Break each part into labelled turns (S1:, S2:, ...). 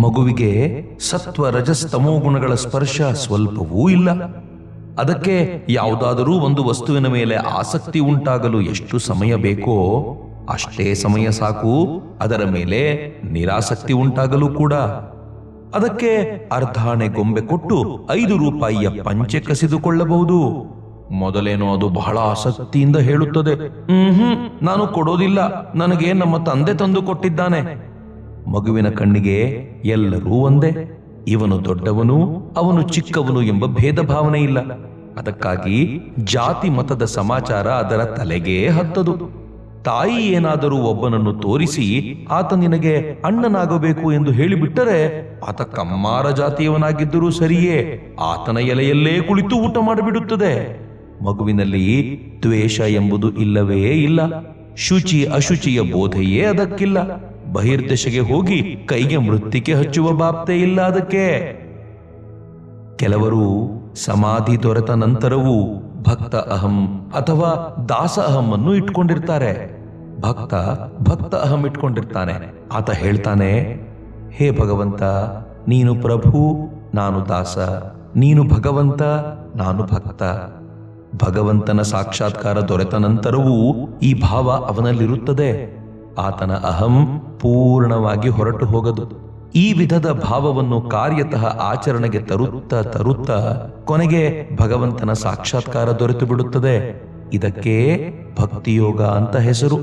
S1: ಮಗುವಿಗೆ ಸತ್ವ ರಜಸ್ತಮೋ ಗುಣಗಳ ಸ್ಪರ್ಶ ಸ್ವಲ್ಪವೂ ಇಲ್ಲ. ಅದಕ್ಕೆ ಯಾವುದಾದರೂ ಒಂದು ವಸ್ತುವಿನ ಮೇಲೆ ಆಸಕ್ತಿ ಉಂಟಾಗಲು ಎಷ್ಟು ಸಮಯ ಬೇಕೋ ಅಷ್ಟೇ ಸಮಯ ಸಾಕು. ಅದರ ಮೇಲೆ ನಿರಾಸಕ್ತಿ ಉಂಟಾಗಲು ಕೂಡ. ಅದಕ್ಕೆ ಅರ್ಧಾಣೆ ಗೊಂಬೆ ಕೊಟ್ಟು ಐದು ರೂಪಾಯಿಯ ಪಂಚೆ ಕಸಿದುಕೊಳ್ಳಬಹುದು. ಮೊದಲೇನೋ ಅದು ಬಹಳ ಆಸಕ್ತಿಯಿಂದ ಹೇಳುತ್ತದೆ. ಹ್ಮ್, ನಾನು ಕೊಡೋದಿಲ್ಲ. ನನಗೆ ನಮ್ಮ ತಂದೆ ತಂದು ಕೊಟ್ಟಿದ್ದಾನೆ. ಮಗುವಿನ ಕಣ್ಣಿಗೆ ಎಲ್ಲರೂ ಒಂದೇ. ಇವನು ದೊಡ್ಡವನು, ಅವನು ಚಿಕ್ಕವನು ಎಂಬ ಭೇದ ಭಾವನೆ ಇಲ್ಲ. ಅದಕ್ಕಾಗಿ ಜಾತಿ ಮತದ ಸಮಾಚಾರ ಅದರ ತಲೆಗೆ ಹತ್ತದು. ತಾಯಿ ಏನಾದರೂ ಒಬ್ಬನನ್ನು ತೋರಿಸಿ ಆತ ನಿನಗೆ ಅಣ್ಣನಾಗಬೇಕು ಎಂದು ಹೇಳಿಬಿಟ್ಟರೆ ಆತ ಕಮ್ಮಾರ ಜಾತಿಯವನಾಗಿದ್ದರೂ ಸರಿಯೇ, ಆತನ ಎಲೆಯಲ್ಲೇ ಕುಳಿತು ಊಟ ಮಾಡಿಬಿಡುತ್ತದೆ. ಮಗುವಿನಲ್ಲಿ ದ್ವೇಷ ಎಂಬುದು ಇಲ್ಲವೇ ಇಲ್ಲ. ಶುಚಿ ಅಶುಚಿಯ ಬೋಧೆಯೇ ಅದಕ್ಕಿಲ್ಲ. ಬಹಿರ್ದಶೆಗೆ ಹೋಗಿ ಕೈಗೆ ಮೃತ್ತಿಕೆ ಹಚ್ಚುವ ಬಾಪ್ತೆ ಇಲ್ಲ ಅದಕ್ಕೆ. ಕೆಲವರು ಸಮಾಧಿ ದೊರೆತ ನಂತರವೂ ಭಕ್ತ ಅಹಂ ಅಥವಾ ದಾಸ ಅಹಂ ಅನ್ನು ಇಟ್ಕೊಂಡಿರ್ತಾರೆ. ಭಕ್ತ ಭಕ್ತ ಅಹಂ ಇಟ್ಕೊಂಡಿರ್ತಾನೆ. ಆತ ಹೇಳ್ತಾನೆ, ಹೇ ಭಗವಂತ, ನೀನು ಪ್ರಭು, ನಾನು ದಾಸ, ನೀನು ಭಗವಂತ, ನಾನು ಭಕ್ತ. ಭಗವಂತನ ಸಾಕ್ಷಾತ್ಕಾರ ದೊರೆತ ನಂತರವೂ ಈ ಭಾವ ಅವನಲ್ಲಿರುತ್ತದೆ. ಆತನ ಅಹಂ ಪೂರ್ಣವಾಗಿ ಹೊರಟು ಹೋಗದು. ಈ ವಿಧದ ಭಾವವನ್ನು ಕಾರ್ಯತಃ ಆಚರಣೆಗೆ ತರುತ್ತ ತರುತ್ತ ಕೊನೆಗೆ ಭಗವಂತನ ಸಾಕ್ಷಾತ್ಕಾರ ದೊರೆತು ಬಿಡುತ್ತದೆ. ಇದಕ್ಕೆ ಭಕ್ತಿಯೋಗ ಅಂತ ಹೆಸರು.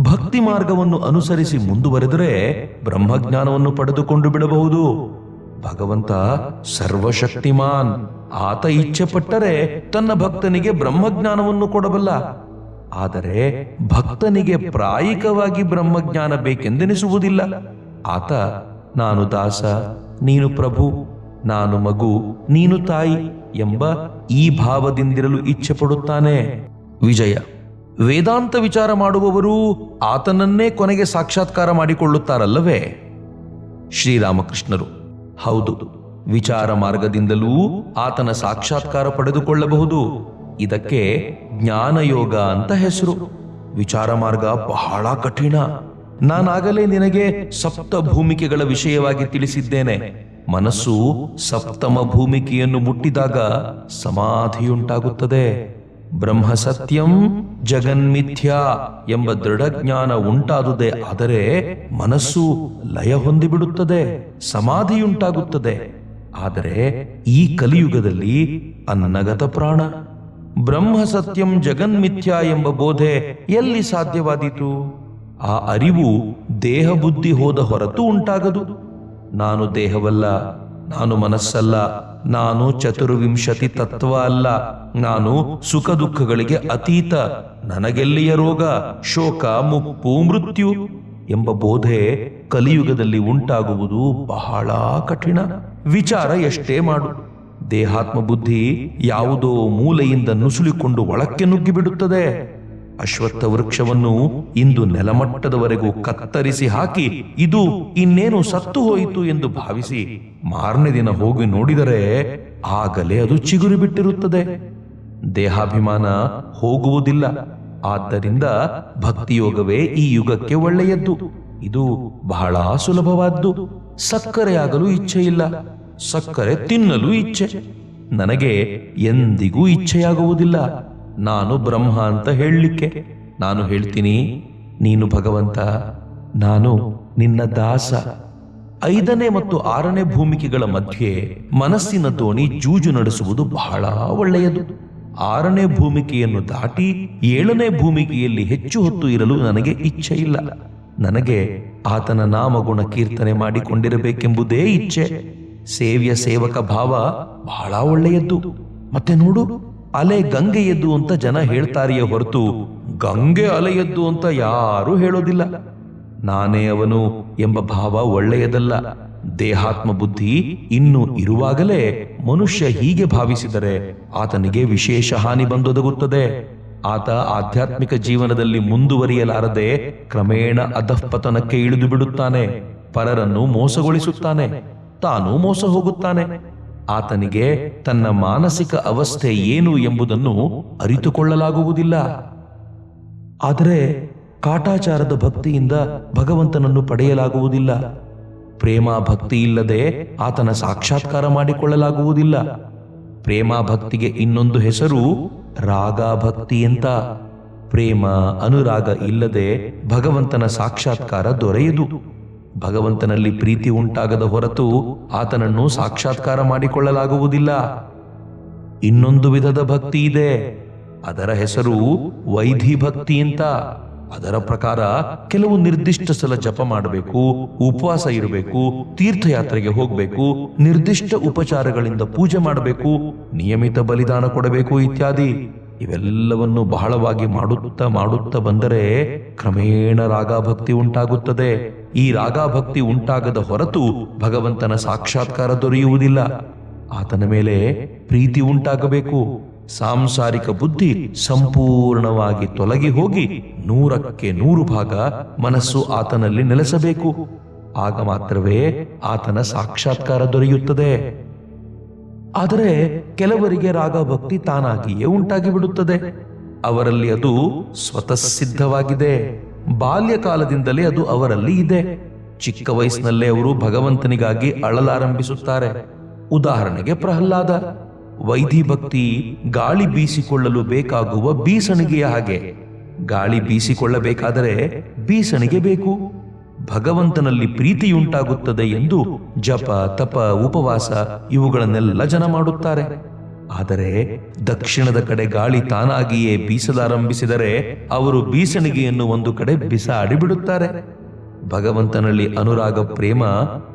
S1: ಭಕ್ತಿ ಮಾರ್ಗವನ್ನು ಅನುಸರಿಸಿ ಮುಂದುವರೆದರೆ ಬ್ರಹ್ಮಜ್ಞಾನವನ್ನು ಪಡೆದುಕೊಂಡು ಬಿಡಬಹುದು. ಭಗವಂತ ಸರ್ವಶಕ್ತಿಮಾನ್. ಆತ ಇಚ್ಛೆ ಪಟ್ಟರೆ ತನ್ನ ಭಕ್ತನಿಗೆ ಬ್ರಹ್ಮಜ್ಞಾನವನ್ನು ಕೊಡಬಲ್ಲ. ಆದರೆ ಭಕ್ತನಿಗೆ ಪ್ರಾಯಿಕವಾಗಿ ಬ್ರಹ್ಮಜ್ಞಾನ ಬೇಕೆಂದೆನಿಸುವುದಿಲ್ಲ. ಆತ, ನಾನು ದಾಸ, ನೀನು ಪ್ರಭು, ನಾನು ಮಗು, ನೀನು ತಾಯಿ ಎಂಬ ಈ ಭಾವದಿಂದಿರಲು ಇಚ್ಛೆ ಪಡುತ್ತಾನೆ ವಿಜಯ. ವೇದಾಂತ ವಿಚಾರ ಮಾಡುವವರು ಆತನನ್ನೇ ಕೊನೆಗೆ ಸಾಕ್ಷಾತ್ಕಾರ ಮಾಡಿಕೊಳ್ಳುತ್ತಾರಲ್ಲವೇ? ಶ್ರೀರಾಮಕೃಷ್ಣರು. ಹೌದು. ವಿಚಾರ ಮಾರ್ಗದಿಂದಲೂ ಆತನ ಸಾಕ್ಷಾತ್ಕಾರ ಪಡೆದುಕೊಳ್ಳಬಹುದು. ಇದಕ್ಕೆ ಜ್ಞಾನಯೋಗ ಅಂತ ಹೆಸರು. ವಿಚಾರ ಮಾರ್ಗ ಬಹಳ ಕಠಿಣ. ನಾನಾಗಲೇ ನಿನಗೆ ಸಪ್ತ ಭೂಮಿಕೆಗಳ ವಿಷಯವಾಗಿ ತಿಳಿಸಿದ್ದೇನೆ. ಮನಸ್ಸು ಸಪ್ತಮ ಭೂಮಿಕೆಯನ್ನು ಮುಟ್ಟಿದಾಗ ಸಮಾಧಿಯುಂಟಾಗುತ್ತದೆ. ಬ್ರಹ್ಮ ಸತ್ಯಂ ಜಗನ್ಮಿಥ್ಯಾ ಎಂಬ ದೃಢಜ್ಞಾನ ಉಂಟಾದುದೇ ಆದರೆ ಮನಸ್ಸು ಲಯ ಹೊಂದಿಬಿಡುತ್ತದೆ, ಸಮಾಧಿಯುಂಟಾಗುತ್ತದೆ. ಆದರೆ ಈ ಕಲಿಯುಗದಲ್ಲಿ ಅನ್ನಗತ ಪ್ರಾಣ. ಬ್ರಹ್ಮ ಸತ್ಯಂ ಜಗನ್ಮಿಥ್ಯ ಎಂಬ ಬೋಧೆ ಎಲ್ಲಿ ಸಾಧ್ಯವಾದೀತು? ಆ ಅರಿವು ದೇಹ ಬುದ್ಧಿ ಹೋದ ಹೊರತು ಉಂಟಾಗದು. ನಾನು ದೇಹವಲ್ಲ, ನಾನು ಮನಸ್ಸಲ್ಲ, ನಾನು ಚತುರ್ವಿಂಶತಿ ತತ್ವ ಅಲ್ಲ, ನಾನು ಸುಖ ದುಃಖಗಳಿಗೆ ಅತೀತ, ನನಗೆಲ್ಲಿಯ ರೋಗ, ಶೋಕ, ಮುಪ್ಪು, ಮೃತ್ಯು ಎಂಬ ಬೋಧೆ ಕಲಿಯುಗದಲ್ಲಿ ಉಂಟಾಗುವುದು ಬಹಳ ಕಠಿಣ. ವಿಚಾರ ಎಷ್ಟೇ ಮಾಡು. ದೇಹಾತ್ಮ ಬುದ್ಧಿ ಯಾವುದೋ ಮೂಲೆಯಿಂದ ನುಸುಳಿಕೊಂಡು ಒಳಕ್ಕೆ ನುಗ್ಗಿಬಿಡುತ್ತದೆ. ಅಶ್ವತ್ಥ ವೃಕ್ಷವನ್ನು ಇಂದು ನೆಲಮಟ್ಟದವರೆಗೂ ಕತ್ತರಿಸಿ ಹಾಕಿ ಇದು ಇನ್ನೇನು ಸತ್ತು ಹೋಯಿತು ಎಂದು ಭಾವಿಸಿ ಮಾರನೇ ದಿನ ಹೋಗಿ ನೋಡಿದರೆ ಆಗಲೇ ಅದು ಚಿಗುರು ಬಿಟ್ಟಿರುತ್ತದೆ. ದೇಹಾಭಿಮಾನ ಹೋಗುವುದಿಲ್ಲ. ಆದ್ದರಿಂದ ಭಕ್ತಿಯೋಗವೇ ಈ ಯುಗಕ್ಕೆ ಒಳ್ಳೆಯದ್ದು. ಇದು ಬಹಳ ಸುಲಭವಾದ್ದು. ಸಕ್ಕರೆಯಾಗಲು ಇಚ್ಛೆ ಇಲ್ಲ ಸಕ್ಕರೆ ತಿನ್ನಲು ಇಚ್ಛೆ. ನನಗೆ ಎಂದಿಗೂ ಇಚ್ಛೆಯಾಗುವುದಿಲ್ಲ. ನಾನು ಬ್ರಹ್ಮ ಅಂತ ಹೇಳಲಿಕ್ಕೆ. ನಾನು ಹೇಳ್ತೀನಿ, ನೀನು ಭಗವಂತ, ನಾನು ನಿನ್ನ ದಾಸ. ಐದನೇ ಮತ್ತು ಆರನೇ ಭೂಮಿಕೆಗಳ ಮಧ್ಯೆ ಮನಸ್ಸಿನ ದೋಣಿ ಜೂಜು ನಡೆಸುವುದು ಬಹಳ ಒಳ್ಳೆಯದು. ಆರನೇ ಭೂಮಿಕೆಯನ್ನು ದಾಟಿ ಏಳನೇ ಭೂಮಿಕೆಯಲ್ಲಿ ಹೆಚ್ಚು ಹೊತ್ತು ಇರಲು ನನಗೆ ಇಚ್ಛೆ ಇಲ್ಲ. ನನಗೆ ಆತನ ನಾಮಗುಣ ಕೀರ್ತನೆ ಮಾಡಿಕೊಂಡಿರಬೇಕೆಂಬುದೇ ಇಚ್ಛೆ. ಸೇವ್ಯ ಸೇವಕ ಭಾವ ಬಹಳ ಒಳ್ಳೆಯದ್ದು. ಮತ್ತೆ ನೋಡು, ಅಲೆ ಗಂಗೆಯದ್ದು ಅಂತ ಜನ ಹೇಳ್ತಾರೆಯೇ ಹೊರತು ಗಂಗೆ ಅಲೆಯದ್ದು ಅಂತ ಯಾರೂ ಹೇಳೋದಿಲ್ಲ. ನಾನೇ ಅವನು ಎಂಬ ಭಾವ ಒಳ್ಳೆಯದಲ್ಲ. ದೇಹಾತ್ಮ ಬುದ್ಧಿ ಇನ್ನು ಇರುವಾಗಲೇ ಮನುಷ್ಯ ಹೀಗೆ ಭಾವಿಸಿದರೆ ಆತನಿಗೆ ವಿಶೇಷ ಹಾನಿ ಬಂದೊದಗುತ್ತದೆ. ಆತ ಆಧ್ಯಾತ್ಮಿಕ ಜೀವನದಲ್ಲಿ ಮುಂದುವರಿಯಲಾರದೆ ಕ್ರಮೇಣ ಅಧಃಪತನಕ್ಕೆ ಇಳಿದು ಬಿಡುತ್ತಾನೆ ಪರರನ್ನು ಮೋಸಗೊಳಿಸುತ್ತಾನೆ. ತಾನು ಮೋಸ ಹೋಗುತ್ತಾನೆ. ಆತನಿಗೆ ತನ್ನ ಮಾನಸಿಕ ಅವಸ್ಥೆ ಏನು ಎಂಬುದನ್ನು ಅರಿತುಕೊಳ್ಳಲಾಗುವುದಿಲ್ಲ. ಆದರೆ ಕಾಟಾಚಾರದ ಭಕ್ತಿಯಿಂದ ಭಗವಂತನನ್ನು ಪಡೆಯಲಾಗುವುದಿಲ್ಲ. ಪ್ರೇಮ ಭಕ್ತಿ ಇಲ್ಲದೆ ಆತನ ಸಾಕ್ಷಾತ್ಕಾರ ಮಾಡಿಕೊಳ್ಳಲಾಗುವುದಿಲ್ಲ. ಪ್ರೇಮ ಭಕ್ತಿಗೆ ಇನ್ನೊಂದು ಹೆಸರು ರಾಗ ಭಕ್ತಿ ಅಂತ ಪ್ರೇಮ ಅನುರಾಗ ಇಲ್ಲದೆ ಭಗವಂತನ ಸಾಕ್ಷಾತ್ಕಾರ ದೊರೆಯದು. ಭಗವಂತನಲ್ಲಿ ಪ್ರೀತಿ ಉಂಟಾಗದ ಹೊರತು ಆತನನ್ನು ಸಾಕ್ಷಾತ್ಕಾರ ಮಾಡಿಕೊಳ್ಳಲಾಗುವುದಿಲ್ಲ. ಇನ್ನೊಂದು ವಿಧದ ಭಕ್ತಿ ಇದೆ. ಅದರ ಹೆಸರು ವೈಧಿ ಭಕ್ತಿ ಅಂತ. ಅದರ ಪ್ರಕಾರ ಕೆಲವು ನಿರ್ದಿಷ್ಟ ಸಲ ಜಪ ಮಾಡಬೇಕು, ಉಪವಾಸ ಇರಬೇಕು, ತೀರ್ಥಯಾತ್ರೆಗೆ ಹೋಗಬೇಕು, ನಿರ್ದಿಷ್ಟ ಉಪಚಾರಗಳಿಂದ ಪೂಜೆ ಮಾಡಬೇಕು, ನಿಯಮಿತ ಬಲಿದಾನ ಕೊಡಬೇಕು ಇತ್ಯಾದಿ. ಇವೆಲ್ಲವನ್ನು ಬಹಳವಾಗಿ ಮಾಡುತ್ತಾ ಮಾಡುತ್ತಾ ಬಂದರೆ ಕ್ರಮೇಣ ರಾಗಭಕ್ತಿ ಉಂಟಾಗುತ್ತದೆ. ಈ ರಾಗಭಕ್ತಿ ಉಂಟಾಗದ ಹೊರತು ಭಗವಂತನ ಸಾಕ್ಷಾತ್ಕಾರ ದೊರೆಯುವುದಿಲ್ಲ. ಆತನ ಮೇಲೆ ಪ್ರೀತಿ ಉಂಟಾಗಬೇಕು. ಸಾಂಸಾರಿಕ ಬುದ್ಧಿ ಸಂಪೂರ್ಣವಾಗಿ ತೊಲಗಿ ಹೋಗಿ ನೂರಕ್ಕೆ ನೂರು ಭಾಗ ಮನಸ್ಸು ಆತನಲ್ಲಿ ನೆಲೆಸಬೇಕು. ಆಗ ಮಾತ್ರವೇ ಆತನ ಸಾಕ್ಷಾತ್ಕಾರ ದೊರೆಯುತ್ತದೆ. ಆದರೆ ಕೆಲವರಿಗೆ ರಾಗ ಭಕ್ತಿ ತಾನಾಗಿಯೇ ಉಂಟಾಗಿ ಬಿಡುತ್ತದೆ ಅವರಲ್ಲಿ ಅದು ಸ್ವತಃ ಸಿದ್ಧವಾಗಿದೆ. ಬಾಲ್ಯಕಾಲದಿಂದಲೇ ಅದು ಅವರಲ್ಲಿ ಇದೆ. ಚಿಕ್ಕ ವಯಸ್ಸಿನಲ್ಲೇ ಅವರು ಭಗವಂತನಿಗಾಗಿ ಅಳಲಾರಂಭಿಸುತ್ತಾರೆ. ಉದಾಹರಣೆಗೆ ಪ್ರಹ್ಲಾದ. ವೈಧಿ ಭಕ್ತಿ ಗಾಳಿ ಬೀಸಿಕೊಳ್ಳಲು ಬೇಕಾಗುವ ಬೀಸಣಿಗೆಯ ಹಾಗೆ. ಗಾಳಿ ಬೀಸಿಕೊಳ್ಳಬೇಕಾದರೆ ಬೀಸಣಿಗೆ ಬೇಕು. ಭಗವಂತನಲ್ಲಿ ಪ್ರೀತಿಯುಂಟಾಗುತ್ತದೆ ಎಂದು ಜಪ, ತಪ, ಉಪವಾಸ ಇವುಗಳನ್ನೆಲ್ಲ ಜನ ಮಾಡುತ್ತಾರೆ. ಆದರೆ ದಕ್ಷಿಣದ ಕಡೆ ಗಾಳಿ ತಾನಾಗಿಯೇ ಬೀಸಲಾರಂಭಿಸಿದರೆ ಅವರು ಬೀಸಣಿಗೆಯನ್ನು ಒಂದು ಕಡೆ ಬಿಸಾಡಿ ಬಿಡುತ್ತಾರೆ. ಭಗವಂತನಲ್ಲಿ ಅನುರಾಗ ಪ್ರೇಮ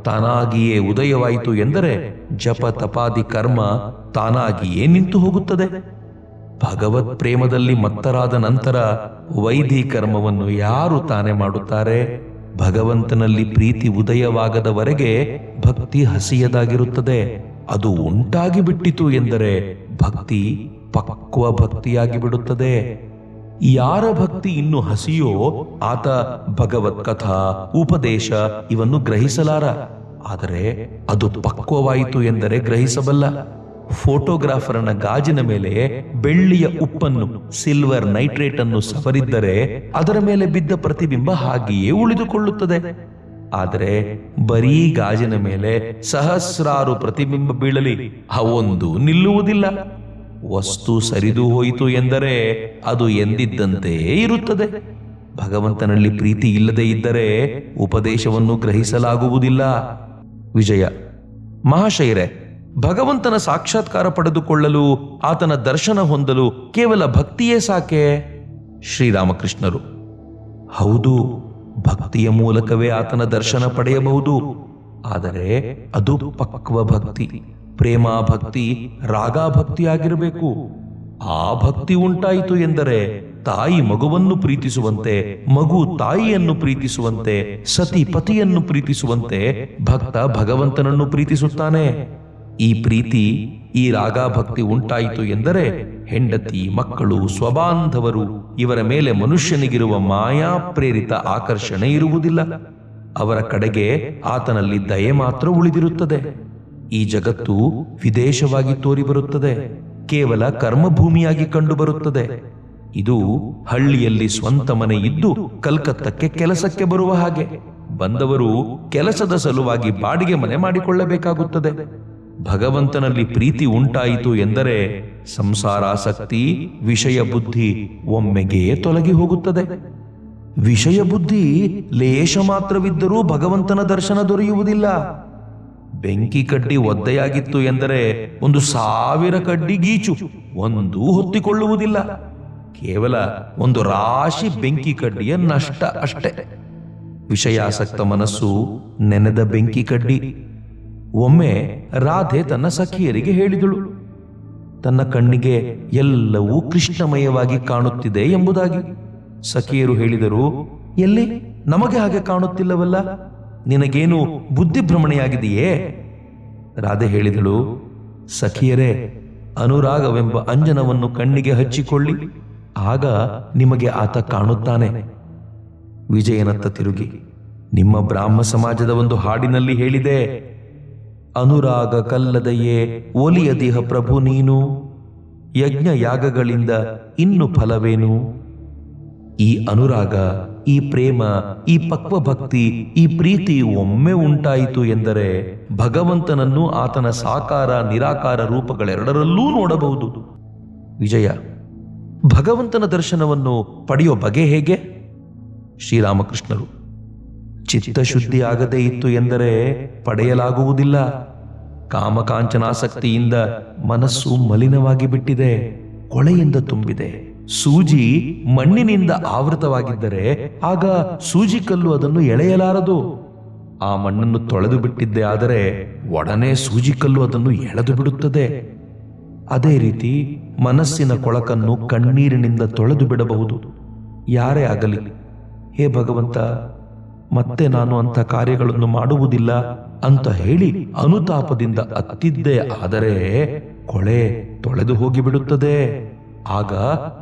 S1: ತಾನಾಗಿಯೇ ಉದಯವಾಯಿತು ಎಂದರೆ ಜಪ, ತಪಾದಿ ಕರ್ಮ ತಾನಾಗಿಯೇ ನಿಂತು ಹೋಗುತ್ತದೆ. ಭಗವತ್ ಪ್ರೇಮದಲ್ಲಿ ಮತ್ತರಾದ ನಂತರ ವೈದಿ ಕರ್ಮವನ್ನು ಯಾರು ತಾನೇ ಮಾಡುತ್ತಾರೆ? ಭಗವಂತನಲ್ಲಿ ಪ್ರೀತಿ ಉದಯವಾಗದವರೆಗೆ ಭಕ್ತಿ ಹಸಿಯದಾಗಿರುತ್ತದೆ. ಅದು ಉಂಟಾಗಿ ಬಿಟ್ಟಿತು ಎಂದರೆ ಭಕ್ತಿ ಪಕ್ವ ಭಕ್ತಿಯಾಗಿ ಬಿಡುತ್ತದೆ ಯಾರ ಭಕ್ತಿ ಇನ್ನು ಹಸಿಯೋ ಆತ ಭಗವತ್ ಕಥಾ, ಉಪದೇಶ ಇವನ್ನು ಗ್ರಹಿಸಲಾರ. ಆದರೆ ಅದು ಪಕ್ವವಾಯಿತು ಎಂದರೆ ಗ್ರಹಿಸಬಲ್ಲ. ಫೋಟೋಗ್ರಾಫರನ ಗಾಜಿನ ಮೇಲೆ ಬೆಳ್ಳಿಯ ಉಪ್ಪನ್ನು, ಸಿಲ್ವರ್ ನೈಟ್ರೇಟ್ ಅನ್ನು ಸವರಿದ್ದರೆ ಅದರ ಮೇಲೆ ಬಿದ್ದ ಪ್ರತಿಬಿಂಬ ಹಾಗೆಯೇ ಉಳಿದುಕೊಳ್ಳುತ್ತದೆ. ಆದರೆ ಬರೀ ಗಾಜಿನ ಮೇಲೆ ಸಹಸ್ರಾರು ಪ್ರತಿಬಿಂಬ ಬೀಳಲಿ, ಅವೊಂದು ನಿಲ್ಲುವುದಿಲ್ಲ. ವಸ್ತು ಸರಿದು ಹೋಯಿತು ಎಂದರೆ ಅದು ಎಂದಿದ್ದಂತೆ ಇರುತ್ತದೆ. ಭಗವಂತನಲ್ಲಿ ಪ್ರೀತಿ ಇಲ್ಲದೆ ಇದ್ದರೆ ಉಪದೇಶವನ್ನು ಗ್ರಹಿಸಲಾಗುವುದಿಲ್ಲ. ವಿಜಯ, ಮಹಾಶಯರೇ ಭಗವಂತನ ಸಾಕ್ಷಾತ್ಕಾರ ಪಡೆದುಕೊಳ್ಳಲು ಆತನ ದರ್ಶನ ಹೊಂದಲು ಕೇವಲ ಭಕ್ತಿಯೇ ಸಾಕೆ? ಶ್ರೀರಾಮಕೃಷ್ಣರು. ಹೌದು, ಭಕ್ತಿಯ ಮೂಲಕವೇ ಆತನ ದರ್ಶನ ಪಡೆಯಬಹುದು. ಆದರೆ ಅದು ಪಕ್ವ ಭಕ್ತಿ, ಪ್ರೇಮ ಭಕ್ತಿ, ರಾಗ ಭಕ್ತಿ ಆಗಿರಬೇಕು. ಆ ಭಕ್ತಿ ಉಂಟಾಯಿತು ಎಂದರೆ ತಾಯಿ ಮಗುವನ್ನು ಪ್ರೀತಿಸುವಂತೆ, ಮಗು ತಾಯಿಯನ್ನು ಪ್ರೀತಿಸುವಂತೆ, ಸತಿ ಪತಿಯನ್ನು ಪ್ರೀತಿಸುವಂತೆ ಭಕ್ತ ಭಗವಂತನನ್ನು ಪ್ರೀತಿಸುತ್ತಾನೆ. ಈ ಪ್ರೀತಿ, ಈ ರಾಗಾಭಕ್ತಿ ಉಂಟಾಯಿತು ಎಂದರೆ ಹೆಂಡತಿ, ಮಕ್ಕಳು, ಸ್ವಬಾಂಧವರು, ಇವರ ಮೇಲೆ ಮನುಷ್ಯನಿಗಿರುವ ಮಾಯಾ ಪ್ರೇರಿತ ಆಕರ್ಷಣೆ ಇರುವುದಿಲ್ಲ. ಅವರ ಕಡೆಗೆ ಆತನಲ್ಲಿ ದಯೆ ಮಾತ್ರ ಉಳಿದಿರುತ್ತದೆ. ಈ ಜಗತ್ತು ವಿದೇಶವಾಗಿ ತೋರಿಬರುತ್ತದೆ. ಕೇವಲ ಕರ್ಮಭೂಮಿಯಾಗಿ ಕಂಡುಬರುತ್ತದೆ. ಇದು ಹಳ್ಳಿಯಲ್ಲಿ ಸ್ವಂತ ಮನೆ ಇದ್ದು ಕಲ್ಕತ್ತಕ್ಕೆ ಕೆಲಸಕ್ಕೆ ಬರುವ ಹಾಗೆ. ಬಂದವರು ಕೆಲಸದ ಸಲುವಾಗಿ ಬಾಡಿಗೆ ಮನೆ ಮಾಡಿಕೊಳ್ಳಬೇಕಾಗುತ್ತದೆ. ಭಗವಂತನಲ್ಲಿ ಪ್ರೀತಿ ಉಂಟಾಯಿತು ಎಂದರೆ ಸಂಸಾರಾಸಕ್ತಿ, ವಿಷಯ ಬುದ್ಧಿ ಒಮ್ಮೆಗೆ ತೊಲಗಿ ಹೋಗುತ್ತದೆ. ವಿಷಯ ಬುದ್ಧಿ ಲೇಷ ಮಾತ್ರವಿದ್ದರೂ ಭಗವಂತನ ದರ್ಶನ ದೊರೆಯುವುದಿಲ್ಲ. ಬೆಂಕಿ ಕಡ್ಡಿ ಒದ್ದೆಯಾಗಿತ್ತು ಎಂದರೆ ಒಂದು ಸಾವಿರ ಕಡ್ಡಿ ಗೀಚು ಒಂದೂ ಹೊತ್ತಿಕೊಳ್ಳುವುದಿಲ್ಲ. ಕೇವಲ ಒಂದು ರಾಶಿ ಬೆಂಕಿ ಕಡ್ಡಿಯ ನಷ್ಟ ಅಷ್ಟೇ. ವಿಷಯಾಸಕ್ತ ಮನಸ್ಸು ನೆನೆದ ಬೆಂಕಿ ಕಡ್ಡಿ. ಒಮ್ಮೆ ರಾಧೆ ತನ್ನ ಸಖಿಯರಿಗೆ ಹೇಳಿದಳು. ತನ್ನ ಕಣ್ಣಿಗೆ ಎಲ್ಲವೂ ಕೃಷ್ಣಮಯವಾಗಿ ಕಾಣುತ್ತಿದೆ ಎಂಬುದಾಗಿ. ಸಖಿಯರು ಹೇಳಿದರು, ಎಲ್ಲಿ? ನಮಗೆ ಹಾಗೆ ಕಾಣುತ್ತಿಲ್ಲವಲ್ಲ? ನಿನಗೇನು ಬುದ್ಧಿಭ್ರಮಣೆಯಾಗಿದೆಯೇ? ರಾಧೆ ಹೇಳಿದಳು, ಸಖಿಯರೇ, ಅನುರಾಗವೆಂಬ ಅಂಜನವನ್ನು ಕಣ್ಣಿಗೆ ಹಚ್ಚಿಕೊಳ್ಳಿ, ಆಗ ನಿಮಗೆ ಆತ ಕಾಣುತ್ತಾನೆ. ವಿಜಯನತ್ತ ತಿರುಗಿ, ನಿಮ್ಮ ಬ್ರಾಹ್ಮ ಸಮಾಜದ ಒಂದು ಹಾಡಿನಲ್ಲಿ ಹೇಳಿದೆ ಅನುರಾಗ ಕಲ್ಲದೆಯೇ ಒಲಿಯದಿಹ ಪ್ರಭು ನೀನು. ಯಜ್ಞ ಯಾಗಗಳಿಂದ ಇನ್ನು ಫಲವೇನು? ಈ ಅನುರಾಗ, ಈ ಪ್ರೇಮ, ಈ ಪಕ್ವ ಭಕ್ತಿ ಈ ಪ್ರೀತಿ ಒಮ್ಮೆ ಉಂಟಾಯಿತು ಎಂದರೆ ಭಗವಂತನನ್ನು ಆತನ ಸಾಕಾರ, ನಿರಾಕಾರ ರೂಪಗಳೆರಡರಲ್ಲೂ ನೋಡಬಹುದು. ವಿಜಯ, ಭಗವಂತನ ದರ್ಶನವನ್ನು ಪಡೆಯೋ ಬಗೆ ಹೇಗೆ? ಶ್ರೀರಾಮಕೃಷ್ಣರು. ಚಿತ್ತಶುದ್ಧಿ ಆಗದೇ ಇತ್ತು ಎಂದರೆ ಪಡೆಯಲಾಗುವುದಿಲ್ಲ. ಕಾಮಕಾಂಚನಾಸಕ್ತಿಯಿಂದ ಮನಸ್ಸು ಮಲಿನವಾಗಿ ಬಿಟ್ಟಿದೆ ಕೊಳೆಯಿಂದ ತುಂಬಿದೆ. ಸೂಜಿ ಮಣ್ಣಿನಿಂದ ಆವೃತವಾಗಿದ್ದರೆ ಆಗ ಸೂಜಿ ಕಲ್ಲು ಅದನ್ನು ಎಳೆಯಲಾರದು. ಆ ಮಣ್ಣನ್ನು ತೊಳೆದು ಬಿಟ್ಟಿದ್ದೆ ಆದರೆ ಒಡನೆ ಸೂಜಿ ಕಲ್ಲು ಅದನ್ನು ಎಳೆದು ಬಿಡುತ್ತದೆ. ಅದೇ ರೀತಿ ಮನಸ್ಸಿನ ಕೊಳಕನ್ನು ಕಣ್ಣೀರಿನಿಂದ ತೊಳೆದು ಬಿಡಬಹುದು. ಯಾರೇ ಆಗಲಿ, ಹೇ ಭಗವಂತ ಮತ್ತೆ ನಾನು ಅಂಥ ಕಾರ್ಯಗಳನ್ನು ಮಾಡುವುದಿಲ್ಲ ಅಂತ ಹೇಳಿ ಅನುತಾಪದಿಂದ ಅತ್ತಿದ್ದೇ. ಆದರೆ ಕೊಳೆ ತೊಳೆದು ಹೋಗಿಬಿಡುತ್ತದೆ. ಆಗ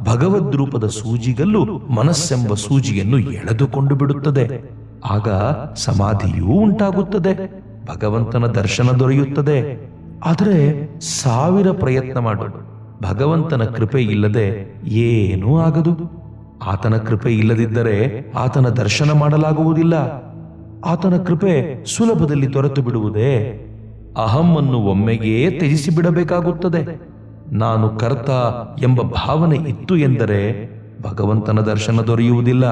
S1: ಭಗವದ್ ರೂಪದ ಸೂಜಿಗಲ್ಲು ಮನಸ್ಸೆಂಬ ಸೂಜಿಯನ್ನು ಎಳೆದುಕೊಂಡು ಬಿಡುತ್ತದೆ. ಆಗ ಸಮಾಧಿಯೂ ಉಂಟಾಗುತ್ತದೆ. ಭಗವಂತನ ದರ್ಶನ ದೊರೆಯುತ್ತದೆ. ಆದರೆ ಸಾವಿರ ಪ್ರಯತ್ನ ಮಾಡು. ಭಗವಂತನ ಕೃಪೆ ಇಲ್ಲದೆ ಏನೂ ಆಗದು. ಆತನ ಕೃಪೆ ಇಲ್ಲದಿದ್ದರೆ ಆತನ ದರ್ಶನ ಮಾಡಲಾಗುವುದಿಲ್ಲ. ಆತನ ಕೃಪೆ ಸುಲಭದಲ್ಲಿ ತೊರೆತು ಬಿಡುವುದೇ ಅಹಮ್ಮನ್ನು ಒಮ್ಮೆಗೇ ತ್ಯಜಿಸಿ ಬಿಡಬೇಕಾಗುತ್ತದೆ ನಾನು ಕರ್ತ ಎಂಬ ಭಾವನೆ ಇತ್ತು ಎಂದರೆ ಭಗವಂತನ ದರ್ಶನ ದೊರೆಯುವುದಿಲ್ಲ.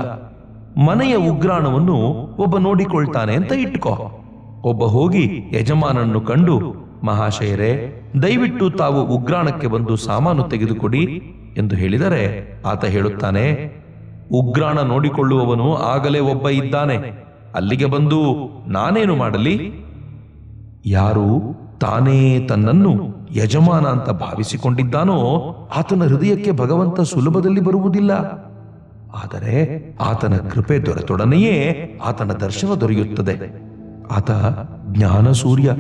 S1: ಮನೆಯ ಉಗ್ರಾಣವನ್ನು ಒಬ್ಬ ನೋಡಿಕೊಳ್ತಾನೆ ಅಂತ ಇಟ್ಕೋ. ಒಬ್ಬ ಹೋಗಿ ಯಜಮಾನನ್ನು ಕಂಡು, ಮಹಾಶಯರೇ, ದಯವಿಟ್ಟು ತಾವು ಉಗ್ರಾಣಕ್ಕೆ ಬಂದು ಸಾಮಾನು ತೆಗೆದುಕೊಡಿ ಎಂದು ಹೇಳಿದರೆ ಆತ ಹೇಳುತ್ತಾನೆ, ಉಗ್ರಾಣ ನೋಡಿಕೊಳ್ಳುವವನು ಆಗಲೇ ಒಬ್ಬ ಇದ್ದಾನೆ. ಅಲ್ಲಿಗೆ ಬಂದು ನಾನೇನು ಮಾಡಲಿ? ಯಾರು ತಾನೇ ತನ್ನನ್ನು ಯಜಮಾನ ಅಂತ ಭಾವಿಸಿಕೊಂಡಿದ್ದಾನೋ ಆತನ ಹೃದಯಕ್ಕೆ ಭಗವಂತ ಸುಲಭದಲ್ಲಿ ಬರುವುದಿಲ್ಲ. ಆದರೆ ಆತನ ಕೃಪೆ ದೊರೆತೊಡನೆಯೇ ಆತನ ದರ್ಶನ ದೊರೆಯುತ್ತದೆ. ಆತ ಜ್ಞಾನ ಸೂರ್ಯ.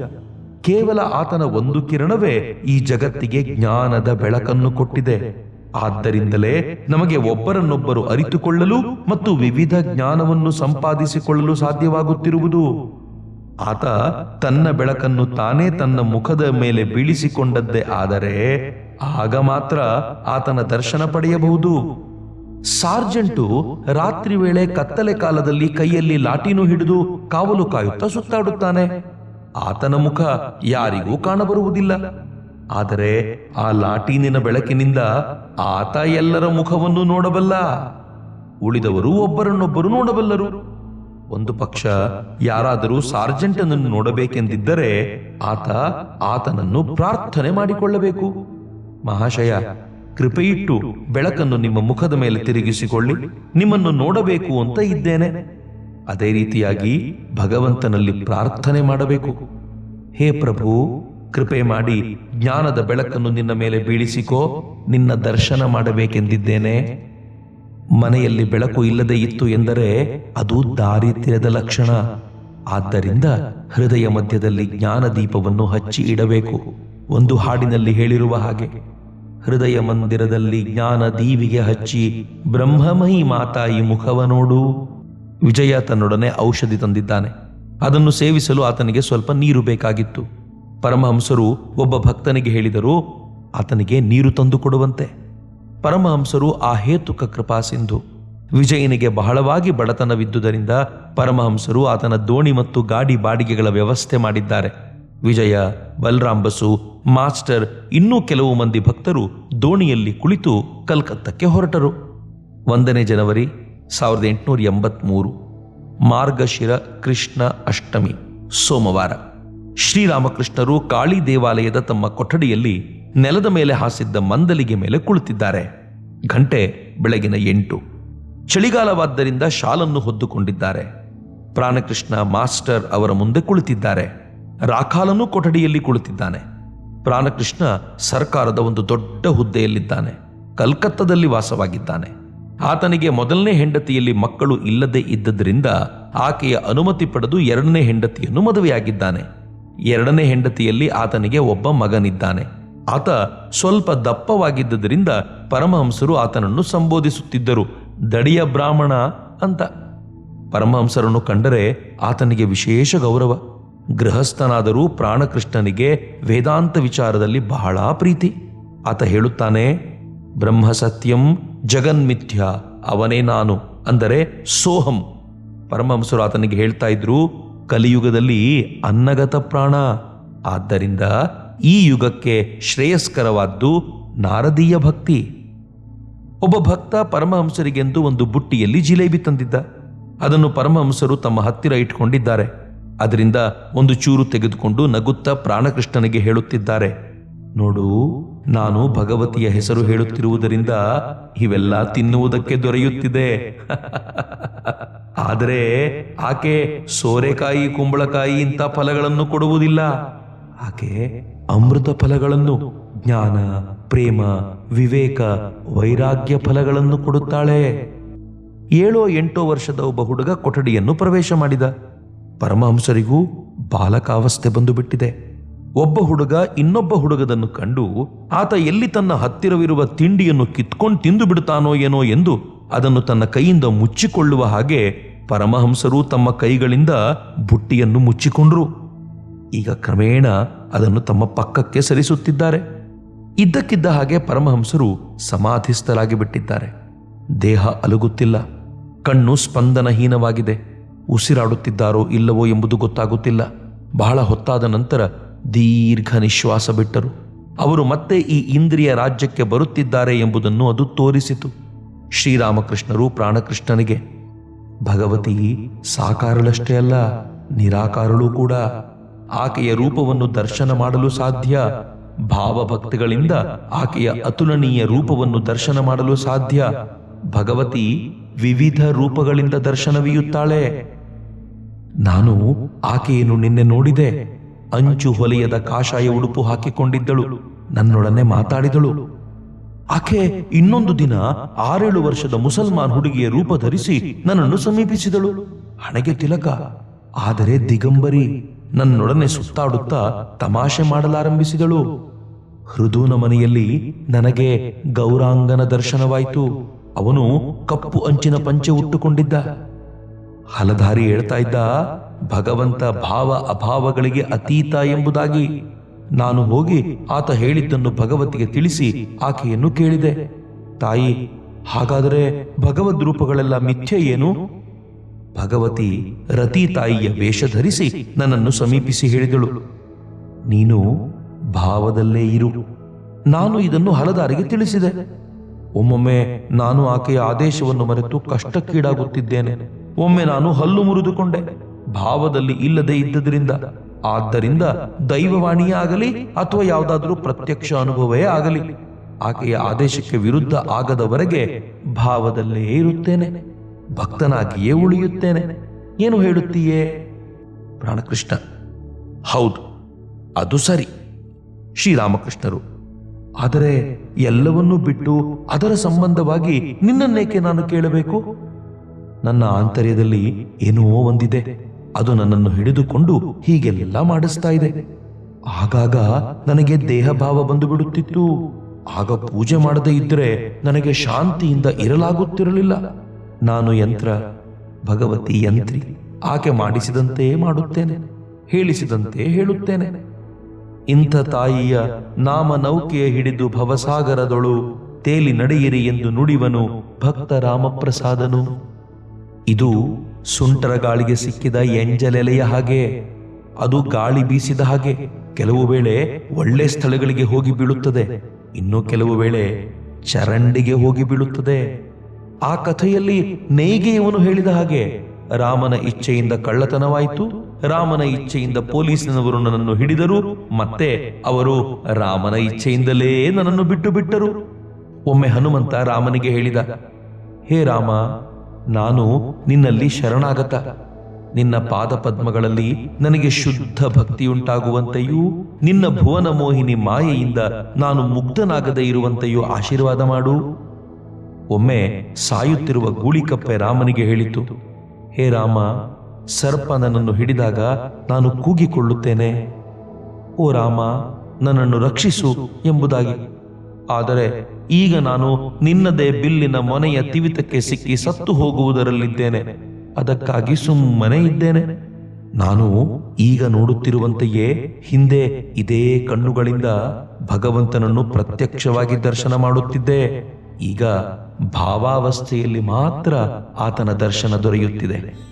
S1: ಕೇವಲ ಆತನ ಒಂದು ಕಿರಣವೇ ಈ ಜಗತ್ತಿಗೆ ಜ್ಞಾನದ ಬೆಳಕನ್ನು ಕೊಟ್ಟಿದೆ. ಆದ್ದರಿಂದಲೇ ನಮಗೆ ಒಬ್ಬರನ್ನೊಬ್ಬರು ಅರಿತುಕೊಳ್ಳಲು ಮತ್ತು ವಿವಿಧ ಜ್ಞಾನವನ್ನು ಸಂಪಾದಿಸಿಕೊಳ್ಳಲು ಸಾಧ್ಯವಾಗುತ್ತಿರುವುದು. ಆತ ತನ್ನ ಬೆಳಕನ್ನು ತಾನೇ ತನ್ನ ಮುಖದ ಮೇಲೆ ಬೀಳಿಸಿಕೊಂಡದ್ದೇ ಆದರೆ ಆಗ ಮಾತ್ರ ಆತನ ದರ್ಶನ ಪಡೆಯಬಹುದು. ಸಾರ್ಜೆಂಟು ರಾತ್ರಿ ವೇಳೆ ಕತ್ತಲೆ ಕಾಲದಲ್ಲಿ ಕೈಯಲ್ಲಿ ಲಾಟಿನು ಹಿಡಿದು ಕಾವಲು ಕಾಯುತ್ತಾ ಸುತ್ತಾಡುತ್ತಾನೆ. ಆತನ ಮುಖ ಯಾರಿಗೂ ಕಾಣಬರುವುದಿಲ್ಲ. ಆದರೆ ಆ ಲಾಟೀನಿನ ಬೆಳಕಿನಿಂದ ಆತ ಎಲ್ಲರ ಮುಖವನ್ನು ನೋಡಬಲ್ಲ. ಉಳಿದವರು ಒಬ್ಬರನ್ನೊಬ್ಬರು ನೋಡಬಲ್ಲರು. ಒಂದು ಪಕ್ಷ ಯಾರಾದರೂ ಸಾರ್ಜೆಂಟನನ್ನು ನೋಡಬೇಕೆಂದಿದ್ದರೆ ಆತ ಆತನನ್ನು ಪ್ರಾರ್ಥನೆ ಮಾಡಿಕೊಳ್ಳಬೇಕು. ಮಹಾಶಯ, ಕೃಪೆಯಿಟ್ಟು ಬೆಳಕನ್ನು ನಿಮ್ಮ ಮುಖದ ಮೇಲೆ ತಿರುಗಿಸಿಕೊಳ್ಳಿ. ನಿಮ್ಮನ್ನು ನೋಡಬೇಕು ಅಂತ ಇದ್ದೇನೆ. ಅದೇ ರೀತಿಯಾಗಿ ಭಗವಂತನಲ್ಲಿ ಪ್ರಾರ್ಥನೆ ಮಾಡಬೇಕು. ಹೇ ಪ್ರಭು ಕೃಪೆ ಮಾಡಿ ಜ್ಞಾನದ ಬೆಳಕನ್ನು ನಿನ್ನ ಮೇಲೆ ಬೀಳಿಸಿಕೋ, ನಿನ್ನ ದರ್ಶನ ಮಾಡಬೇಕೆಂದಿದ್ದೇನೆ. ಮನೆಯಲ್ಲಿ ಬೆಳಕು ಇಲ್ಲದೆ ಇತ್ತು ಎಂದರೆ ಅದು ದಾರಿದ್ರ್ಯದ ಲಕ್ಷಣ. ಆದ್ದರಿಂದ ಹೃದಯ ಮಧ್ಯದಲ್ಲಿ ಜ್ಞಾನ ದೀಪವನ್ನು ಹಚ್ಚಿ ಇಡಬೇಕು. ಒಂದು ಹಾಡಿನಲ್ಲಿ ಹೇಳಿರುವ ಹಾಗೆ, ಹೃದಯ ಮಂದಿರದಲ್ಲಿ ಜ್ಞಾನ ದೀವಿಗೆ ಹಚ್ಚಿ ಬ್ರಹ್ಮಮಯಿ ಮಾತಾಯಿ ಮುಖವ ನೋಡು. ವಿಜಯ ತನ್ನೊಡನೆ ಔಷಧಿ ತಂದಿದ್ದಾನೆ. ಅದನ್ನು ಸೇವಿಸಲು ಆತನಿಗೆ ಸ್ವಲ್ಪ ನೀರು ಬೇಕಾಗಿತ್ತು. ಪರಮಹಂಸರು ಒಬ್ಬ ಭಕ್ತನಿಗೆ ಹೇಳಿದರು, ಆತನಿಗೆ ನೀರು ತಂದು ಕೊಡುವಂತೆ. ಪರಮಹಂಸರು ಆ ಹೇತುಕ ಕೃಪಾ ಸಿಂಧು. ವಿಜಯನಿಗೆ ಬಹಳವಾಗಿ ಬಡತನವಿದ್ದುದರಿಂದ ಪರಮಹಂಸರು ಆತನ ದೋಣಿ ಮತ್ತು ಗಾಡಿ ಬಾಡಿಗೆಗಳ ವ್ಯವಸ್ಥೆ ಮಾಡಿದ್ದಾರೆ. ವಿಜಯ ಬಲರಾಮ್ ಬಸು ಮಾಸ್ಟರ್, ಇನ್ನೂ ಕೆಲವು ಮಂದಿ ಭಕ್ತರು ದೋಣಿಯಲ್ಲಿ ಕುಳಿತು ಕಲ್ಕತ್ತಕ್ಕೆ ಹೊರಟರು. ಒಂದನೇ ಜನವರಿ ಸಾವಿರದ ಎಂಟುನೂರ ಎಂಬತ್ಮೂರು, ಮಾರ್ಗಶಿರ ಕೃಷ್ಣ ಅಷ್ಟಮಿ, ಸೋಮವಾರ. ಶ್ರೀರಾಮಕೃಷ್ಣರು ಕಾಳಿ ದೇವಾಲಯದ ತಮ್ಮ ಕೊಠಡಿಯಲ್ಲಿ ನೆಲದ ಮೇಲೆ ಹಾಸಿದ್ದ ಮಂದಲಿಗೆ ಮೇಲೆ ಕುಳಿತಿದ್ದಾರೆ. ಗಂಟೆ ಬೆಳಗಿನ ಎಂಟು. ಚಳಿಗಾಲವಾದ್ದರಿಂದ ಶಾಲನ್ನು ಹೊದ್ದುಕೊಂಡಿದ್ದಾರೆ. ಪ್ರಾಣಕೃಷ್ಣ ಮಾಸ್ಟರ್ ಅವರ ಮುಂದೆ ಕುಳಿತಿದ್ದಾರೆ. ರಾಖಾಲನು ಕೊಠಡಿಯಲ್ಲಿ ಕುಳಿತಿದ್ದಾನೆ. ಪ್ರಾಣಕೃಷ್ಣ ಸರ್ಕಾರದ ಒಂದು ದೊಡ್ಡ ಹುದ್ದೆಯಲ್ಲಿದ್ದಾನೆ. ಕಲ್ಕತ್ತದಲ್ಲಿ ವಾಸವಾಗಿದ್ದಾನೆ. ಆತನಿಗೆ ಮೊದಲನೇ ಹೆಂಡತಿಯಲ್ಲಿ ಮಕ್ಕಳು ಇಲ್ಲದೆ ಇದ್ದದರಿಂದ ಆಕೆಯ ಅನುಮತಿ ಪಡೆದು ಎರಡನೇ ಹೆಂಡತಿಯನ್ನು ಮದುವೆಯಾಗಿದ್ದಾನೆ. ಎರಡನೇ ಹೆಂಡತಿಯಲ್ಲಿ ಆತನಿಗೆ ಒಬ್ಬ ಮಗನಿದ್ದಾನೆ. ಆತ ಸ್ವಲ್ಪ ದಪ್ಪವಾಗಿದ್ದರಿಂದ ಪರಮಹಂಸರು ಆತನನ್ನು ಸಂಬೋಧಿಸುತ್ತಿದ್ದರು. ದಡಿಯ ಬ್ರಾಹ್ಮಣ ಅಂತ. ಪರಮಹಂಸರನ್ನು ಕಂಡರೆ ಆತನಿಗೆ ವಿಶೇಷ ಗೌರವ. ಗೃಹಸ್ಥನಾದರೂ ಪ್ರಾಣಕೃಷ್ಣನಿಗೆ ವೇದಾಂತ ವಿಚಾರದಲ್ಲಿ ಬಹಳ ಪ್ರೀತಿ. ಆತ ಹೇಳುತ್ತಾನೆ ಬ್ರಹ್ಮ ಸತ್ಯಂ ಜಗನ್ಮಿಥ್ಯ, ಅವನೇ ನಾನು, ಅಂದರೆ ಸೋಹಂ. ಪರಮಹಂಸರು ಆತನಿಗೆ ಹೇಳ್ತಾ ಇದ್ರು ಕಲಿಯುಗದಲ್ಲಿ ಅನ್ನಗತ ಪ್ರಾಣ. ಆದ್ದರಿಂದ ಈ ಯುಗಕ್ಕೆ ಶ್ರೇಯಸ್ಕರವಾದ್ದು ನಾರದೀಯ ಭಕ್ತಿ. ಒಬ್ಬ ಭಕ್ತ ಪರಮಹಂಸರಿಗೆಂದು ಒಂದು ಬುಟ್ಟಿಯಲ್ಲಿ ಜಿಲೇಬಿ ತಂದಿದ್ದ. ಅದನ್ನು ಪರಮಹಂಸರು ತಮ್ಮ ಹತ್ತಿರ ಇಟ್ಕೊಂಡಿದ್ದಾರೆ. ಅದರಿಂದ ಒಂದು ಚೂರು ತೆಗೆದುಕೊಂಡು ನಗುತ್ತಾ ಪ್ರಾಣಕೃಷ್ಣನಿಗೆ ಹೇಳುತ್ತಿದ್ದಾರೆ. ನೋಡು, ನಾನು ಭಗವತಿಯ ಹೆಸರು ಹೇಳುತ್ತಿರುವುದರಿಂದ ಇವೆಲ್ಲ ತಿನ್ನುವುದಕ್ಕೆ ದೊರೆಯುತ್ತಿದೆ. ಆದರೆ ಆಕೆ ಸೋರೆಕಾಯಿ, ಕುಂಬಳಕಾಯಿ ಇಂಥ ಫಲಗಳನ್ನು ಕೊಡುವುದಿಲ್ಲ. ಆಕೆ ಅಮೃತ ಫಲಗಳನ್ನು, ಜ್ಞಾನ, ಪ್ರೇಮ, ವಿವೇಕ, ವೈರಾಗ್ಯ ಫಲಗಳನ್ನು ಕೊಡುತ್ತಾಳೆ. ಏಳೋ ಎಂಟೋ ವರ್ಷದ ಒಬ್ಬ ಹುಡುಗ ಕೊಠಡಿಯನ್ನು ಪ್ರವೇಶ ಮಾಡಿದ. ಪರಮಹಂಸರಿಗೂ ಬಾಲಕಾವಸ್ಥೆ ಬಂದು ಬಿಟ್ಟಿದೆ ಒಬ್ಬ ಹುಡುಗ ಇನ್ನೊಬ್ಬ ಹುಡುಗದನ್ನು ಕಂಡು, ಆತ ಎಲ್ಲಿ ತನ್ನ ಹತ್ತಿರವಿರುವ ತಿಂಡಿಯನ್ನು ಕಿತ್ಕೊಂಡು ತಿಂದು ಬಿಡ್ತಾನೋ ಏನೋ ಎಂದು ಅದನ್ನು ತನ್ನ ಕೈಯಿಂದ ಮುಚ್ಚಿಕೊಳ್ಳುವ ಹಾಗೆ ಪರಮಹಂಸರು ತಮ್ಮ ಕೈಗಳಿಂದ ಬುಟ್ಟಿಯನ್ನು ಮುಚ್ಚಿಕೊಂಡ್ರು. ಈಗ ಕ್ರಮೇಣ ಅದನ್ನು ತಮ್ಮ ಪಕ್ಕಕ್ಕೆ ಸರಿಸುತ್ತಿದ್ದಾರೆ. ಇದ್ದಕ್ಕಿದ್ದ ಹಾಗೆ ಪರಮಹಂಸರು ಸಮಾಧಿಸ್ಥರಾಗಿ ಬಿಟ್ಟಿದ್ದಾರೆ ದೇಹ ಅಲುಗುತ್ತಿಲ್ಲ. ಕಣ್ಣು ಸ್ಪಂದನಹೀನವಾಗಿದೆ. ಉಸಿರಾಡುತ್ತಿದ್ದಾರೋ ಇಲ್ಲವೋ ಎಂಬುದು ಗೊತ್ತಾಗುತ್ತಿಲ್ಲ. ಬಹಳ ಹೊತ್ತಾದ ನಂತರ ದೀರ್ಘ ನಿಶ್ವಾಸ ಬಿಟ್ಟರು. ಅವರು ಮತ್ತೆ ಈ ಇಂದ್ರಿಯ ರಾಜ್ಯಕ್ಕೆ ಬರುತ್ತಿದ್ದಾರೆ ಎಂಬುದನ್ನು ಅದು ತೋರಿಸಿತು. ಶ್ರೀರಾಮಕೃಷ್ಣರು ಪ್ರಾಣಕೃಷ್ಣನಿಗೆ ಭಗವತಿ ಸಾಕಾರಳಷ್ಟೇ ಅಲ್ಲ, ನಿರಾಕಾರಳು ಕೂಡ. ಆಕೆಯ ರೂಪವನ್ನು ದರ್ಶನ ಮಾಡಲು ಸಾಧ್ಯ, ಭಾವಭಕ್ತಿಗಳಿಂದ ಆಕೆಯ ಅತುಲನೀಯ ರೂಪವನ್ನು ದರ್ಶನ ಮಾಡಲು ಸಾಧ್ಯ. ಭಗವತಿ ವಿವಿಧ ರೂಪಗಳಿಂದ ದರ್ಶನವೀಯುತ್ತಾಳೆ. ನಾನು ಆಕೆಯನ್ನು ನಿನ್ನೆ ನೋಡಿದೆ. ಅಂಚು ಹೊಲೆಯದ ಕಾಷಾಯ ಉಡುಪು ಹಾಕಿಕೊಂಡಿದ್ದಳು. ನನ್ನೊಡನೆ ಮಾತಾಡಿದಳು. ಆಕೆ ಇನ್ನೊಂದು ದಿನ ಆರೇಳು ವರ್ಷದ ಮುಸಲ್ಮಾನ್ ಹುಡುಗಿಯ ರೂಪ ಧರಿಸಿ ನನ್ನನ್ನು ಸಮೀಪಿಸಿದಳು. ಹಣೆಗೆ ತಿಲಕ, ಆದರೆ ದಿಗಂಬರಿ ನನ್ನೊಡನೆ ಸುತ್ತಾಡುತ್ತಾ ತಮಾಷೆ ಮಾಡಲಾರಂಭಿಸಿದಳು. ಹೃದೂನ ಮನೆಯಲ್ಲಿ ನನಗೆ ಗೌರಾಂಗನ ದರ್ಶನವಾಯಿತು. ಅವನು ಕಪ್ಪು ಅಂಚಿನ ಪಂಚೆ ಉಟ್ಟುಕೊಂಡಿದ್ದ. ಹಲಧಾರಿ ಹೇಳ್ತಾ ಇದ್ದ, ಭಗವಂತ ಭಾವ ಅಭಾವಗಳಿಗೆ ಅತೀತ ಎಂಬುದಾಗಿ ನಾನು ಹೋಗಿ ಆತ ಹೇಳಿದ್ದನ್ನು ಭಗವತಿಗೆ ತಿಳಿಸಿ ಆಕೆಯನ್ನು ಕೇಳಿದೆ. ತಾಯಿ, ಹಾಗಾದರೆ ಭಗವದ್ ರೂಪಗಳೆಲ್ಲ ಮಿಥ್ಯೆ ಏನು? ಭಗವತಿ ರತಿ ತಾಯಿಯ ವೇಷ ಧರಿಸಿ ನನ್ನನ್ನು ಸಮೀಪಿಸಿ ಹೇಳಿದಳು. ನೀನು ಭಾವದಲ್ಲೇ ಇರು. ನಾನು ಇದನ್ನು ಹಲದಾರಿಗೆ ತಿಳಿಸಿದೆ. ಒಮ್ಮೊಮ್ಮೆ ನಾನು ಆಕೆಯ ಆದೇಶವನ್ನು ಮರೆತು ಕಷ್ಟಕ್ಕೀಡಾಗುತ್ತಿದ್ದೇನೆ. ಒಮ್ಮೆ ನಾನು ಹಲ್ಲು ಮುರಿದುಕೊಂಡೆ. ಭಾವದಲ್ಲಿ ಇಲ್ಲದೆ ಇದ್ದದರಿಂದ ಆದ್ದರಿಂದ ದೈವವಾಣಿಯೇ ಆಗಲಿ ಅಥವಾ ಯಾವುದಾದರೂ ಪ್ರತ್ಯಕ್ಷ ಅನುಭವವೇ ಆಗಲಿ, ಆಕೆಯ ಆದೇಶಕ್ಕೆ ವಿರುದ್ಧ ಆಗದವರೆಗೆ ಭಾವದಲ್ಲೇ ಇರುತ್ತೇನೆ, ಭಕ್ತನಾಗಿಯೇ ಉಳಿಯುತ್ತೇನೆ. ಏನು ಹೇಳುತ್ತೀಯೇ? ಪ್ರಾಣಕೃಷ್ಣ. ಹೌದು, ಅದು ಸರಿ, ಶ್ರೀರಾಮಕೃಷ್ಣರು. ಆದರೆ ಎಲ್ಲವನ್ನೂ ಬಿಟ್ಟು ಅದರ ಸಂಬಂಧವಾಗಿ ನಿನ್ನನ್ನೇಕೆ ನಾನು ಕೇಳಬೇಕು? ನನ್ನ ಆಂತರ್ಯದಲ್ಲಿ ಏನೋ ಒಂದಿದೆ. ಅದು ನನ್ನನ್ನು ಹಿಡಿದುಕೊಂಡು ಹೀಗೆಲ್ಲ ಮಾಡಿಸ್ತಾ ಇದೆ. ಆಗಾಗ ನನಗೆ ದೇಹ ಭಾವ ಬಂದು ಬಿಡುತ್ತಿತ್ತು ಆಗ ಪೂಜೆ ಮಾಡದೇ ಇದ್ರೆ ನನಗೆ ಶಾಂತಿಯಿಂದ ಇರಲಾಗುತ್ತಿರಲಿಲ್ಲ. ನಾನು ಯಂತ್ರ, ಭಗವತಿ ಯಂತ್ರಿ ಆಕೆ ಮಾಡಿಸಿದಂತೆಯೇ ಮಾಡುತ್ತೇನೆ, ಹೇಳಿಸಿದಂತೆ ಹೇಳುತ್ತೇನೆ. ಇಂಥ ತಾಯಿಯ ನಾಮ ನೌಕೆಯ ಹಿಡಿದು ಭವಸಾಗರದೊಳು ತೇಲಿ ನಡೆಯಿರಿ ಎಂದು ನುಡಿವನು ಭಕ್ತ ರಾಮಪ್ರಸಾದನು ಇದು ಸುಂಟರ ಗಾಳಿಗೆ ಸಿಕ್ಕಿದ ಎಂಜಲೆಲೆಯ ಹಾಗೆ, ಅದು ಗಾಳಿ ಬೀಸಿದ ಹಾಗೆ ಕೆಲವು ವೇಳೆ ಒಳ್ಳೆ ಸ್ಥಳಗಳಿಗೆ ಹೋಗಿ ಬೀಳುತ್ತದೆ, ಇನ್ನು ಕೆಲವು ವೇಳೆ ಚರಂಡಿಗೆ ಹೋಗಿ ಬೀಳುತ್ತದೆ. ಆ ಕಥೆಯಲ್ಲಿ ನೇಯ್ಗೆಯವನು ಹೇಳಿದ ಹಾಗೆ, ರಾಮನ ಇಚ್ಛೆಯಿಂದ ಕಳ್ಳತನವಾಯಿತು, ರಾಮನ ಇಚ್ಛೆಯಿಂದ ಪೊಲೀಸಿನವರು ನನ್ನನ್ನು ಹಿಡಿದರು, ಮತ್ತೆ ಅವರು ರಾಮನ ಇಚ್ಛೆಯಿಂದಲೇ ನನ್ನನ್ನು ಬಿಟ್ಟು ಬಿಟ್ಟರು. ಒಮ್ಮೆ ಹನುಮಂತ ರಾಮನಿಗೆ ಹೇಳಿದ, ಹೇ ರಾಮ ನಾನು ನಿನ್ನಲ್ಲಿ ಶರಣಾಗತ. ನಿನ್ನ ಪಾದ ಪದ್ಮಗಳಲ್ಲಿ ನನಗೆ ಶುದ್ಧ ಭಕ್ತಿಯುಂಟಾಗುವಂತೆಯೂ, ನಿನ್ನ ಭುವನ ಮೋಹಿನಿ ಮಾಯೆಯಿಂದ ನಾನು ಮುಗ್ಧನಾಗದೇ ಇರುವಂತೆಯೂ ಆಶೀರ್ವಾದ ಮಾಡು. ಒಮ್ಮೆ ಸಾಯುತ್ತಿರುವ ಗೂಳಿಕಪ್ಪೆ ರಾಮನಿಗೆ ಹೇಳಿತು, ಹೇ ರಾಮ, ಸರ್ಪ ನನ್ನನ್ನು ಹಿಡಿದಾಗ ನಾನು ಕೂಗಿಕೊಳ್ಳುತ್ತೇನೆ. ಓ ರಾಮ, ನನ್ನನ್ನು ರಕ್ಷಿಸು ಎಂಬುದಾಗಿ. ಆದರೆ ಈಗ ನಾನು ನಿನ್ನದೇ ಬಿಲ್ಲಿನ ಮೊನೆಯ ತಿವಿತಕ್ಕೆ ಸಿಕ್ಕಿ ಸತ್ತು ಹೋಗುವುದರಲ್ಲಿದ್ದೇನೆ. ಅದಕ್ಕಾಗಿ ಸುಮ್ಮನೆ ಇದ್ದೇನೆ. ನಾನು ಈಗ ನೋಡುತ್ತಿರುವಂತೆಯೇ ಹಿಂದೆ ಇದೇ ಕಣ್ಣುಗಳಿಂದ ಭಗವಂತನನ್ನು ಪ್ರತ್ಯಕ್ಷವಾಗಿ ದರ್ಶನ ಮಾಡುತ್ತಿದ್ದೆ. ಈಗ ಭಾವಾವಸ್ಥೆಯಲ್ಲಿ ಮಾತ್ರ ಆತನ ದರ್ಶನ ದೊರೆಯುತ್ತಿದೆ.